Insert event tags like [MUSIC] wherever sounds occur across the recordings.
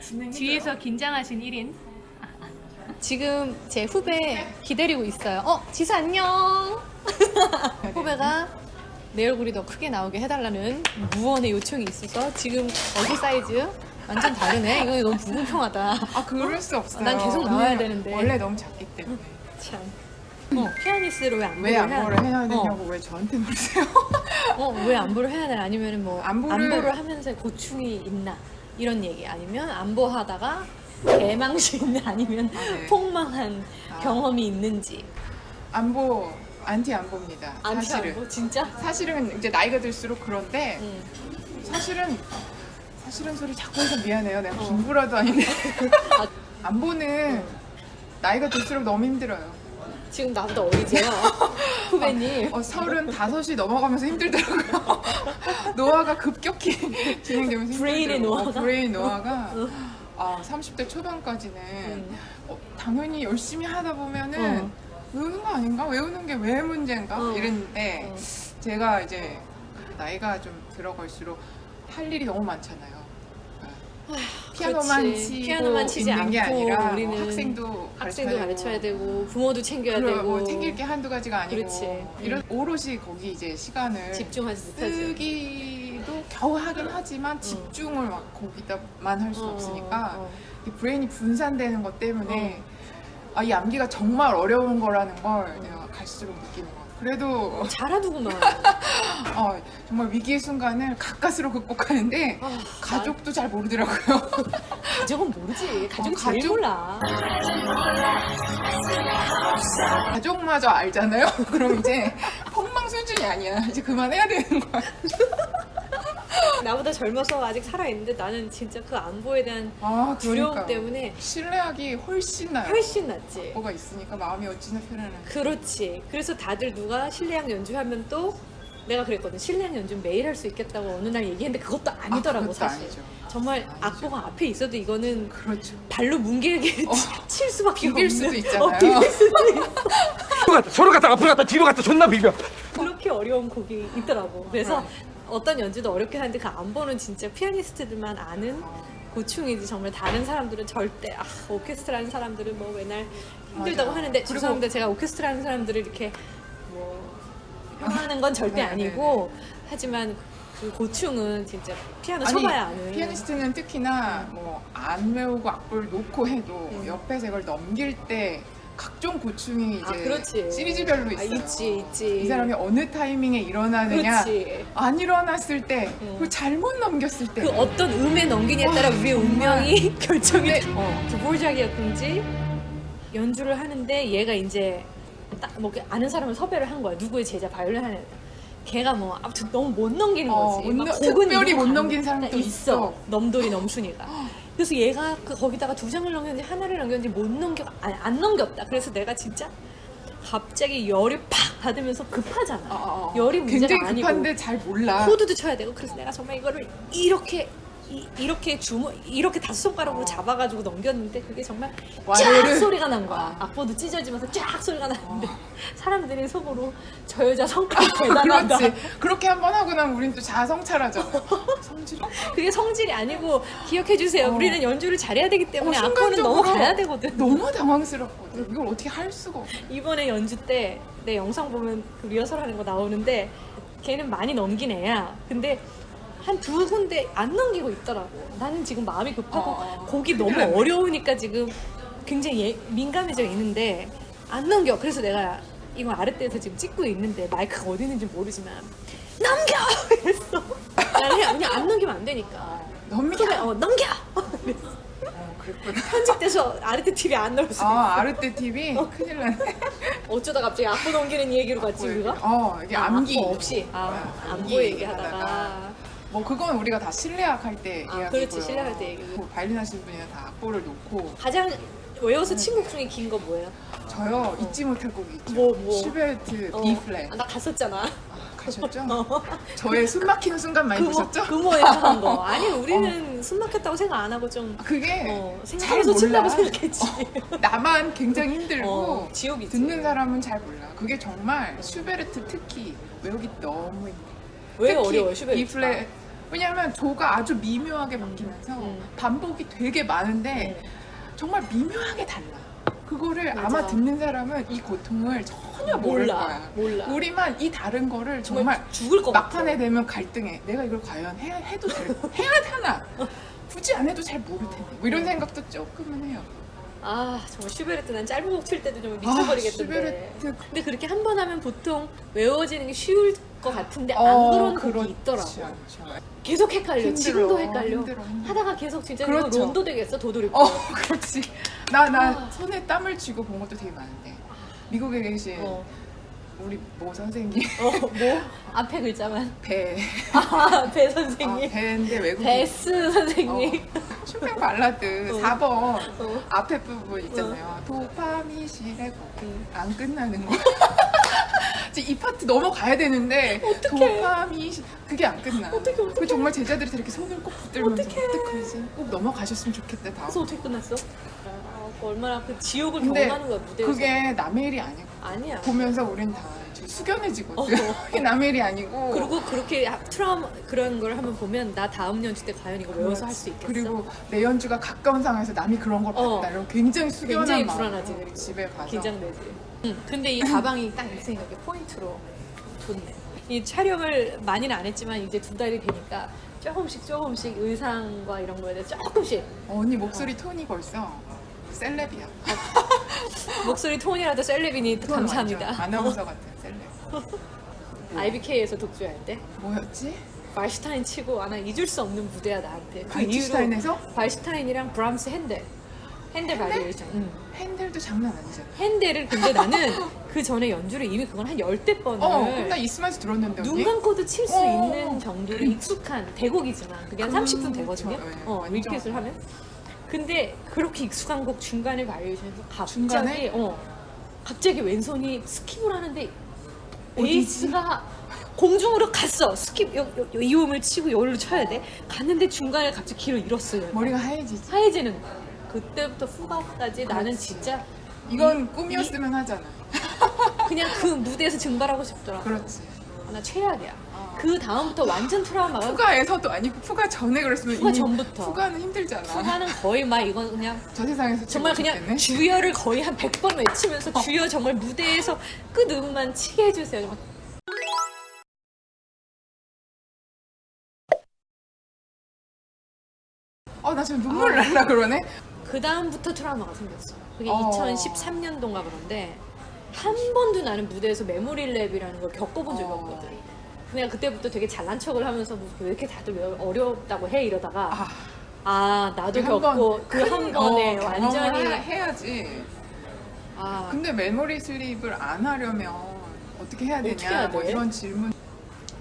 진행 뒤에서 긴장하신 1인. 지금 제 후배 기다리고 있어요. 어, 지수 안녕. [LAUGHS] 후배가 내 얼굴이 더 크게 나오게 해달라는 무언의 요청이 있어서 지금 얼굴 사이즈 완전 다르네. 이거 너무 불공평하다. 아 그럴 수 없어요. 난 계속 나와야 되는데. 원래 너무 작기 때문에. 참. 어, 피아니스트로 왜 안보를 해야 어, 되냐고 왜 저한테 물으세요? 어, 왜 안보를 해야 되나? 아니면 뭐 안보를- 안보를 하면서 고충이 있나? 이런 얘기. 아니면 안보하다가 개망신? 아니면 아, 네. 폭망한 아. 경험이 있는지. 안보 안티 안보입니다. 안티 사실은. 안보 진짜? 사실은 이제 나이가 들수록 그런데 응. 사실은 사실은 소리 자꾸 해서 미안해요. 내가 어. 김구라도 아닌데 아, [LAUGHS] [LAUGHS] 안보는 나이가 들수록 너무 힘들어요. 지금 나보다 어리세요? [LAUGHS] 후배님. 어, 서른 다섯이 넘어가면서 힘들더라고요. [LAUGHS] 노화가 급격히 진행되면서 브레인의 힘들더라고요. 노화가? 어, 브레인 노화가 아, 30대 초반까지는 음. 어, 당연히 열심히 하다 보면은 어. 외우는 거 아닌가? 외우는 게 왜 문제인가? 어. 이랬는데 어. 제가 이제 나이가 좀 들어갈수록 할 일이 너무 많잖아요. 피아노만 그렇지. 치고 피아노만 치지 있는 게 않고 아니라 뭐 우리는 학생도 학생도 가르쳐야 되고 부모도 챙겨야 되고 뭐 챙길 게 한두 가지가 아니고 그렇지. 이런 오롯이 거기 이제 시간을 집중하지 못하지. 쓰기도 겨우 하긴 하지만 집중을 막 거기다만 할 수 어, 없으니까 어. 이 브레인이 분산되는 것 때문에 아, 이 암기가 정말 어려운 거라는 걸 내가 갈수록 느끼는 것 같아요. 그래도 잘하더구만. [LAUGHS] 어, 정말 위기의 순간을 가까스로 극복하는데 아, 가족도 잘 모르더라고요. [LAUGHS] 가족은 모르지. 가족이 어, 제일 가족? 몰라. 가족마저 알잖아요. [LAUGHS] 그럼 이제 폭망 수준이 아니야. 이제 그만해야 되는 거야. [LAUGHS] 나보다 젊어서 아직 살아있는데 나는 진짜 그 안보에 대한 아, 두려움 그러니까. 때문에 신뢰하기 훨씬 나요. 훨씬 낫지. 뭐가 있으니까 마음이 어찌나 편안한. 그렇지. 그래서 다들 누가 실내악 연주하면 또 내가 그랬거든. 실내악 연주 매일 할 수 있겠다고 어느 날 얘기했는데 그것도 아니더라고 그것도 사실. 아니죠. 정말 아니죠. 악보가 앞에 있어도 이거는 그렇죠. 발로 뭉개게 어, 칠 수밖에 비빌 없는. 수도 있잖아요. 어, 비빌 수도 있어. 갔다 서로 갔다 앞으로 갔다 뒤로 갔다 존나 비벼 그렇게 어려운 곡이 있더라고. 그래서 네. 어떤 연주도 어렵게 하는데 그 안보는 진짜 피아니스트들만 아는 고충이지 정말 다른 사람들은 절대 아 오케스트라 하는 사람들은 뭐 맨날 힘들다고 맞아요. 하는데 그리고- 죄송합니다 제가 오케스트라 하는 사람들을 이렇게 뭐 폄하하는 건 절대 네, 아니고 하지만 그 고충은 진짜 피아노 쳐봐야 아는 피아니스트는 특히나 뭐 안 외우고 악보를 놓고 해도 음. 옆에서 이걸 넘길 때 각종 고충이 이제 아 그렇지 시리즈별로 아, 있어요. 있지 있지 이 사람이 어느 타이밍에 일어나느냐, 그렇지 안 일어났을 때, 음. 그리고 잘못 넘겼을 때. 그 어떤 음에 넘기냐에 따라 와, 우리의 운명이 [LAUGHS] 결정이 네. 돼. 어, 드보르작이었든지 연주를 하는데 얘가 이제 딱뭐 아는 사람을 섭외를 한 거야. 누구의 제자 바이올린 하는. 걔가 뭐 아무튼 너무 못 넘기는 어, 거지. 못막 넘- 곡은 특별히 못 넘긴. 사람도 있어. 있어. 넘돌이 넘순이가. [GASPS] 그래서 얘가 그 거기다가 두 장을 넘겼는지 하나를 넘겼는지 못 넘겨 아니, 안 넘겼다. 그래서 내가 진짜 갑자기 열이 팍 받으면서 급하잖아. 어, 어, 어. 열이 문제가 굉장히 아니고 급한데 잘 몰라. 코드도 쳐야 되고 그래서 내가 정말 이거를 이렇게 이, 이렇게 주먹 이렇게 다섯 손가락으로 어. 잡아가지고 넘겼는데 그게 정말 쫙. 소리가 난 거야 악보도 찢어지면서 쫙 소리가 나는데 [LAUGHS] 사람들이 속으로 저 여자 성깔 [LAUGHS] 대단하다 어. 그렇지. 그렇게 한 번 하고 나면 우린 또 자성찰하잖아. [LAUGHS] 성질. 그게 성질이 아니고 기억해 주세요 어. 우리는 연주를 잘해야 되기 때문에 어, 악보는 넘어가야 되거든 너무 당황스럽거든. 이걸 어떻게 할 수가 없어. 이번에 연주 때 내 영상 보면 그 리허설 하는 거 나오는데 걔는 많이 넘긴 애야. 근데 한 두 군데 안 넘기고 있더라고. 나는 지금 마음이 급하고 어, 곡이 너무. 어려우니까 지금 굉장히 예- 민감해져 있는데 안 넘겨. 그래서 내가 이거 아랫대에서 지금 찍고 있는데 마이크가 어디 있는지 모르지만 넘겨! [LAUGHS] 그랬어. 나는 그냥 안 넘기면 안 되니까. 넘겨. 그래, 어, 넘겨! 어, 그랬구나. 편집돼서 아랫대 TV 안 넣을 수 있어. 아, 아르떼 TV? 큰일 났네. 어쩌다 갑자기 악보 넘기는 얘기로 갔지, 우리가? 어, 이게 아, 암기. 악보 없이 아, 어, 안보 얘기하다가 뭐 그건 우리가 다 실내악 할 때 아, 이야기고요. 그렇지, 실내악 때 얘기고. 뭐 바이올린 하시는 분이랑 다 악보를 놓고 가장 외워서 친 곡 중에 긴 거 뭐예요? 저요 잊지 못할 곡이 있죠. 뭐, 뭐? 슈베르트 어. B 플랫 아, 나 갔었잖아. 가셨죠? [LAUGHS] 저의 숨 막히는 순간 많이 보셨죠? 금호에서 한 거. [LAUGHS] 아니 우리는 숨 막혔다고 생각 안 하고 좀 그게 어, 잘 생각해서 친다고 몰라. 생각했지. 나만 굉장히 힘들고 어, 지옥이지. 듣는 사람은 잘 몰라. 그게 정말 슈베르트 특히 외우기 너무 힘들어. 왜 어려워요, 슈베르트가? B 플랫 왜냐하면 조가 아주 미묘하게 바뀌면서 음. 반복이 되게 많은데 정말 미묘하게 달라. 그거를 맞아. 아마 듣는 사람은 이 고통을 전혀 모를 몰라, 거야. 몰라. 우리만 이 다른 거를 정말, 정말 죽을 것 막판에 같아. 되면 갈등해. 내가 이걸 과연 해, 해도 될, 해야 하나? [LAUGHS] 굳이 안 해도 잘 모를 텐데. 뭐 이런 생각도 조금은 해요. 아 정말 슈베르트 난 짧은 곡 칠 때도 좀 미쳐버리겠던데. 슈베르트. 근데 그렇게 한 번 하면 보통 외워지는 게 쉬울 것 같은데 안 어, 그런 곡이 그렇죠, 있더라고. 계속 헷갈려. 힘들어, 지금도 헷갈려. 힘들어, 힘들어. 하다가 계속 진짜. 이거 론도 되겠어 도돌이고. 어, [LAUGHS] 그렇지. 나, 나 아. 손에 땀을 쥐고 본 것도 되게 많은데. 미국에 계신 어. 우리 모 선생님. 어, 뭐? 앞에 글자만. 배. 아, 배 아, 선생님. 배인데 외국인. 베스 선생님. 쇼팽 발라드 어. 4번 어. 앞에 부분 있잖아요. 도파미실의 음. 안 끝나는 거. [LAUGHS] 지금 이 파트 넘어가야 되는데 도파미실 그게 안 끝나. 어떡해, 어떡해. 그 정말 제자들이 이렇게 손을 꼭 붙들면서 어떡해. 어떡하지? 꼭 넘어가셨으면 좋겠다 다음. 그래서 어떻게 끝났어? 아, 그 얼마나 그 지옥을 근데 경험하는 거야 무대에서. 그게 남의 일이 아니고 아니야. 보면서 우린 다 이제 숙연해지거든. 어. 이게 남의 일이 아니고. 그리고 그렇게 트라우마 그런 걸 한번 보면 나 다음 연주 때 과연 이거 외워서 할 수 있겠어? 그리고 내 연주가 가까운 상황에서 남이 그런 걸 어. 봤다. 이러면 굉장히 숙연한 굉장히 마음으로 불안하지, 그리고. 집에 가서 긴장되지. 응. 근데 이 가방이 딱내 생각에 포인트로 좋네. 이 촬영을 많이는 안 했지만 이제 두 달이 되니까 조금씩 조금씩 의상과 이런 거에 대해서 조금씩 어, 언니 목소리 톤이 벌써 셀럽이야. [LAUGHS] 목소리 톤이라도 셀레비니 톤 감사합니다. 아나운서 같은 셀럽. IBK에서 독주할 때 뭐였지? 발슈타인 치고 아나 잊을 수 없는 무대야 나한테. 그 발슈타인에서? 이후로 발슈타인이랑 브람스 핸델. 핸델 바리에이션. 응. 핸들도 장난 아니잖아. 핸델을 근데 나는 [LAUGHS] 그 전에 연주를 이미 그건 한 열대 번을 어, 그럼 나 있으면서 들었는데 눈 언니. 감고도 칠 수 어. 있는 정도로 익숙한 대곡이지만 그게 한 30분 되거든요. 그렇죠. 네, 어, 완전. 리퀴트를 하면. 근데 그렇게 익숙한 곡 중간에 바리에이션에서 갑자기 중간에? 어 갑자기 왼손이 스킵을 하는데? 베이스가 공중으로 갔어. 스킵 요, 요, 요 이 음을 치고 여기로 쳐야 돼. 갔는데 중간에 갑자기 길을 잃었어요. 머리가 하얘지지. 하얘지는 거야. 그때부터 후반까지 나는. 진짜 이건 이- 꿈이었으면 하잖아. 그냥 그 무대에서 증발하고 싶더라. 그렇지. 아, 나 최악이야. 그 다음부터 완전 트라우마가 푸가에서도 아니고 푸가 전에 그랬으면 푸가 이미 전부터. 푸가는 힘들잖아. 푸가는 거의 막 이건 그냥 저 세상에서 정말 최고 그냥 좋겠네. 주여를 거의 한 100번 외치면서 주여 정말 무대에서 끝음만 치게 해주세요. 정말 어, 나 지금 눈물 날라 그러네. 그 다음부터 트라우마가 생겼어. 그게 어. 2013년도인가 그런데 한 번도 나는 무대에서 메모리 랩이라는 걸 겪어본 적이 어. 없거든. 그냥 그때부터 되게 잘난 척을 하면서 뭐 왜 이렇게 다들 왜 어렵다고 해 이러다가 아, 아 나도 겪고 그한 큰, 번에 어, 완전히 해- 해야지. 아 근데 메모리 슬립을 안 하려면 어떻게 해야 되냐? 어떻게 해야 뭐 돼? 이런 질문.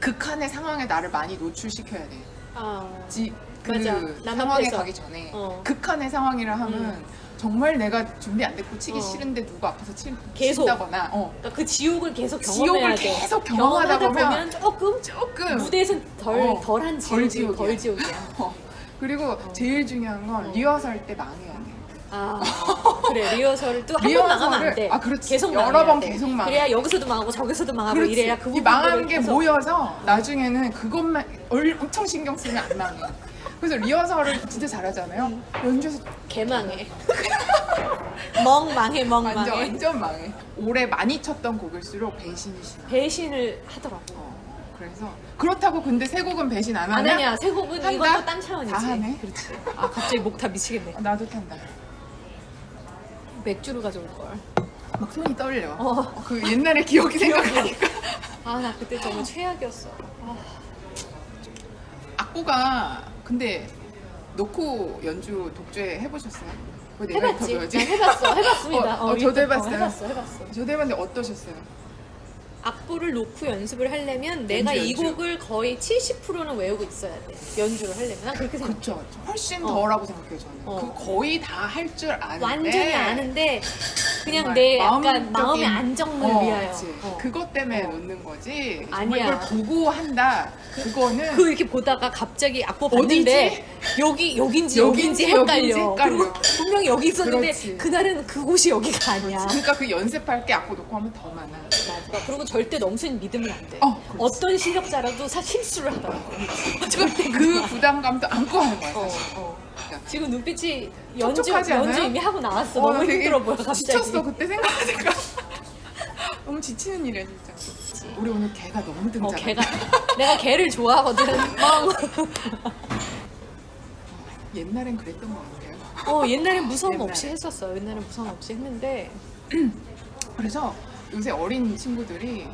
극한의 상황에 나를 많이 노출시켜야 돼. 아, 지, 그 맞아. 남 상황에 앞에서. 가기 전에 어. 극한의 상황이라 하면 정말 내가 준비 안 됐고 치기 어. 싫은데 누구 앞에서 치, 계속. 친다거나 어. 그러니까 그 지옥을 계속 경험해야 지옥을 돼. 계속 경험하다 보면 조금 조금 무대에서는 덜 어, 덜한 덜 지옥이 지옥이야. 덜 지옥이야. [LAUGHS] 어. 그리고 제일 중요한 건 어. 리허설 때 망해야 돼. 아 그래 리허설을 또 한 번 망하면 안 돼. 아, 그렇지. 계속 여러 망해야 번 돼. 계속 망해. 그래야 여기서도 망하고 저기서도 망하고 그렇지. 이래야 그이 망한 게 계속- 모여서 나중에는 그것만 얼- 엄청 신경 쓰면 안 망해. 그래서 리허설을 진짜 잘하잖아요. 연주에서 개망해. [LAUGHS] 멍 망해 멍 완전 망해. 완전 망해. 올해 많이 쳤던 곡일수록 배신이 심해. 배신을 하더라고. 어, 그래서 그렇다고 근데 세 곡은 배신 안안 하냐? 하냐 세 곡은 한다? 이것도 딴 차원이지. 다 하네. 그렇지. 아 갑자기 목다 미치겠네. 어, 나도 탄다. 맥주를 가져올 걸. 막 손이 떨려. 어. 그 옛날의 기억이 생각나니까. 아 나 그때 정말 [LAUGHS] 최악이었어. 악보가 근데 놓고 연주 독주에 해보셨어요? 왜 내가 해봤지. 인터뷰하지? 난 해봤어. 해봤습니다. 어, 어, 저도 해봤어요. 해봤어. 해봤어. 저도 해봤는데 어떠셨어요? 악보를 놓고 연습을 하려면 내가 이 연주. 곡을 거의 70%는 외우고 있어야 돼. 연주를 하려면 난 그렇게 생각해. 그렇죠. 훨씬 어. 더라고 생각해요 저는. 어. 그 거의 다 할 줄 아는데. 완전히 아는데 그냥 내 약간 마음의 안정을 어, 위하여. 그치. 어. 그것 때문에 어. 놓는 거지. 아니야. 이걸 보고 한다. 그거는 그 이렇게 보다가 갑자기 악보? 봤는데 여기 여긴지 여긴지 여긴지 헷갈려. 여긴지 헷갈려. 그리고 분명히 여기 있었는데 그렇지. 그날은 그곳이 여기가 아니야. 그러니까 그 연습할 게 악보 놓고 하면 더 많아. 맞아. 그리고 절대 넘치는 믿으면 안 돼. 어. 어떤 실력자라도 사 실수를 하더라고. [LAUGHS] 절대 그 부담감도 안고 하는 거야 어, 사실. 어. 그러니까 지금 눈빛이 연주 촉촉하지 않아요? 연주 이미 하고 나왔어. 어, 너무 되게 힘들어 보여 갑자기. 지쳤어 그때 생각하니까 [LAUGHS] 너무 지치는 일이야 진짜. 우리 오늘 개가 너무 어, 등장. 걔가 내가 걔를 좋아하거든. [LAUGHS] 멍. 옛날엔 그랬던 것 같아요. 어 옛날엔 무서움 옛날에. 없이 했었어. 옛날엔 무서움 없이 했는데 [CLEARS THROAT] 그래서 요새 어린 친구들이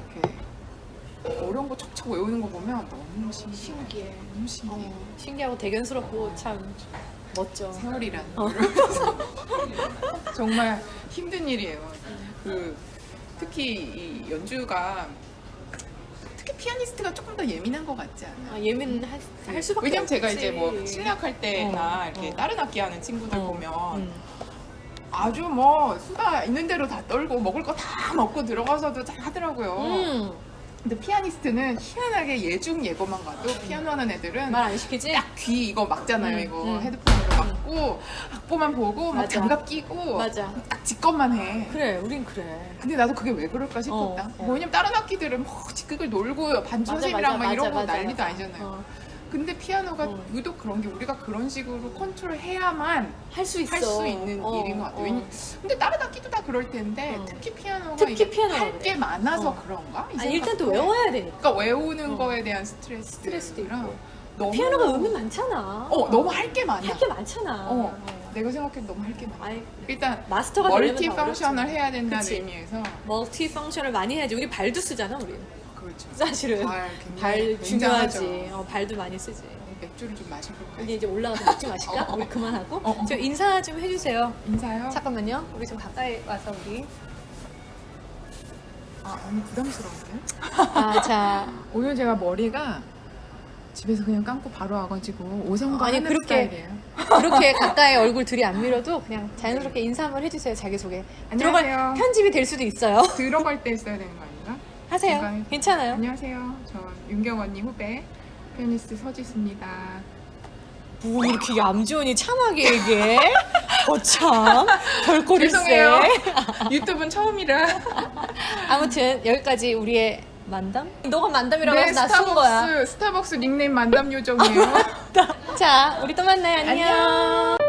이렇게 어려운 거 척척 외우는 거 보면 너무 신기해. 신기해. 너무 신기해. 어, 신기하고 대견스럽고 참 멋져. 세월이란 어. [LAUGHS] 정말 힘든 일이에요. 그 특히 이 연주가 특히 피아니스트가 조금 더 예민한 것 같지 않아요? 아, 예민할 할 수밖에 왜냐면 제가 없지. 이제 뭐 실력할 때나 어, 이렇게 어. 다른 악기 하는 친구들 어, 보면 음. 아주 뭐 수다 있는 대로 다 떨고 먹을 거 다 먹고 들어가서도 잘 하더라고요. 음. 근데 피아니스트는 희한하게 예중 예고만 가도 피아노 하는 애들은 말 안 시키지? 딱 귀 이거 막잖아요. 음, 이거 음. 헤드폰 막고 악보만 보고 막 맞아. 장갑 끼고 맞아. 딱 직관만 해. 그래, 우린 그래. 근데 나도 그게 왜 그럴까 싶었다. 어, 어. 왜냐면 다른 악기들은 뭐 직극을 놀고 반주선생이랑 막 이러고 난리도 아니잖아요. 어, 근데 피아노가 어. 유독 그런 게 우리가 그런 식으로 컨트롤 해야만 할 수 있어. 할 수 있는 어, 일인 것 같아요. 어. 왜냐- 근데 다른 악기도 다 그럴 텐데 어. 특히 피아노가 특히 이게 피아노가 할 그래. 게 많아서 어. 그런가? 이 아니, 일단 또 생각도 해. 외워야 되니까. 그러니까 외우는 어. 거에 대한 스트레스 스트레스도 있고. 너무 피아노가 음이 많잖아. 어 너무 할 게 많아. 할 게 많잖아. 어 내가 생각해도 너무 할 게 많아. 아이, 일단 마스터가 멀티 되려면 다 펑션을 어렵지. 해야 된다는 그치. 의미에서 멀티 펑션을 많이 해야지. 우리 발도 쓰잖아, 우리. 그렇죠. 사실은. 발 굉장히 발 중요하지. 어, 발도 많이 쓰지. 맥주를 좀 마셔볼까요? 이제 이제 올라가서 맥주 마실까? 어, [LAUGHS] 어. 우리 그만하고. 어, 어. 저 인사 좀 해주세요. 인사요? 잠깐만요. 우리 좀 가까이 와서 우리. 아 언니 부담스러운데? 아, 자. [LAUGHS] 오늘 제가 머리가 집에서 그냥 감고 바로 와가지고 오성과 아니, 하는 그렇게- 스타일이에요. 그렇게 [LAUGHS] 가까이 얼굴 둘이 안 밀어도 그냥 자연스럽게 인사 한번 해주세요. 자기소개. 안녕하세요. 들어갈 편집이 될 수도 있어요. [LAUGHS] 들어갈 때 써야 되는 거 아닌가? 하세요. 뭔가- 괜찮아요. 안녕하세요. 저 윤경 언니 후배 피아니스트 서지수입니다. 뭐 이렇게 얌전히 참하게 얘기해? 거참 별꼴일세. 죄송해요. 유튜브는 처음이라. [LAUGHS] 아무튼 여기까지 우리의 만담? 너가 만담이라고 네, 해서 나 쓴 거야. 스타벅스 스타벅스 닉네임 만담 요정이에요. [LAUGHS] 자, 우리 또 만나요. 안녕.